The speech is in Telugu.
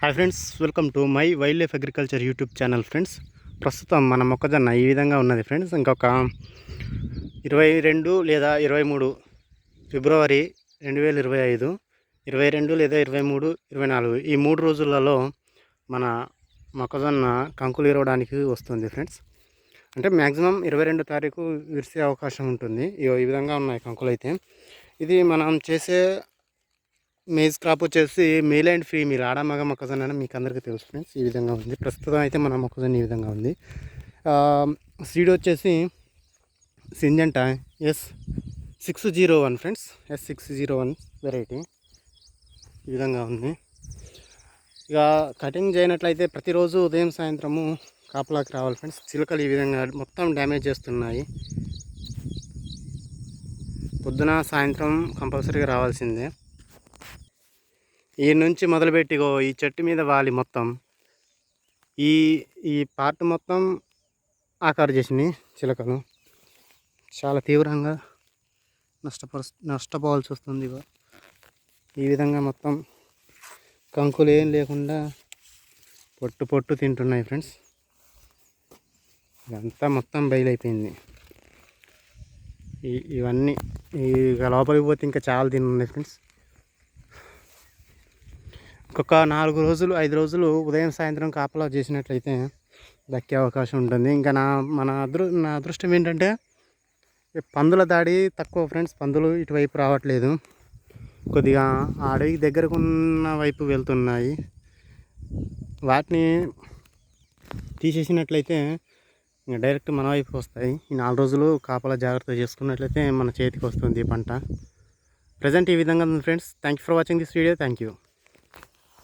Hi friends welcome to my wild life agriculture YouTube channel friends. ప్రస్తుతం మన మొక్కజొన్న ఈ విధంగా ఉన్నది ఫ్రెండ్స్. ఇంకొక ఇరవై రెండు లేదా ఇరవై మూడు ఫిబ్రవరి రెండు వేల ఇరవై ఐదు ఇరవై రెండు లేదా ఇరవై మూడు ఇరవై నాలుగు ఈ మూడు రోజులలో మన మొక్కజొన్న కంకులు ఇరవడానికి వస్తుంది ఫ్రెండ్స్. అంటే మ్యాక్సిమం ఇరవై రెండు తారీఖు విరిసే అవకాశం ఉంటుంది. ఈ విధంగా ఉన్నాయి కంకులు అయితే ఇది మనం చేసే మేజ్ క్రాప్ వచ్చేసి మేల్ అండ్ ఫీమేల్ ఆడ మగ మొక్కజొన్న అని మీకు అందరికీ తెలుసు ఫ్రెండ్స్ ఈ విధంగా ఉంది. ప్రస్తుతం అయితే మన మొక్కజొన్న ఈ విధంగా ఉంది. సీడ్ వచ్చేసి Syngenta S six zero one friends S six zero one variety ఈ విధంగా ఉంది. ఇక కటింగ్ చేయనట్లయితే ప్రతిరోజు ఉదయం సాయంత్రము కాపలాకి రావాలి ఫ్రెండ్స్. చిలుకలు ఈ విధంగా మొత్తం డ్యామేజ్ చేస్తున్నాయి. పొద్దున సాయంత్రం కంపల్సరీగా రావాల్సిందే. ఈ నుంచి మొదలుపెట్టిగో ఈ చెట్టు మీద వాలి మొత్తం. ఈ ఈ పార్ట్ మొత్తం ఆకారు చేసినాయి చిలకలు. చాలా తీవ్రంగా నష్టపరు నష్టపోవాల్సి వస్తుంది ఈ విధంగా మొత్తం కంకులు ఏం లేకుండా పొట్టు పొట్టు తింటున్నాయి ఫ్రెండ్స్. ఇదంతా మొత్తం బయలైపోయింది. ఇవన్నీ ఇక లోపలికి పోతే ఇంకా చాలా తిన్నాయి ఫ్రెండ్స్. ఒక నాలుగు రోజులు ఐదు రోజులు ఉదయం సాయంత్రం కాపలా చేసినట్లయితే దక్కే అవకాశం ఉంటుంది. ఇంకా నా మన అదృ నా అదృష్టం ఏంటంటే పందుల దాడి తక్కువ ఫ్రెండ్స్ పందులు ఇటువైపు రావట్లేదు. కొద్దిగా ఆ అడవికి దగ్గరకున్న వైపు వెళ్తున్నాయి. వాటిని తీసేసినట్లయితే ఇంకా డైరెక్ట్ మన వైపు వస్తాయి. ఈ నాలుగు రోజులు కాపలా జాగ్రత్త చేసుకున్నట్లయితే మన చేతికి వస్తుంది ఈ పంట. ప్రజెంట్ ఈ విధంగా ఉంది friends thank you for watching this video thank you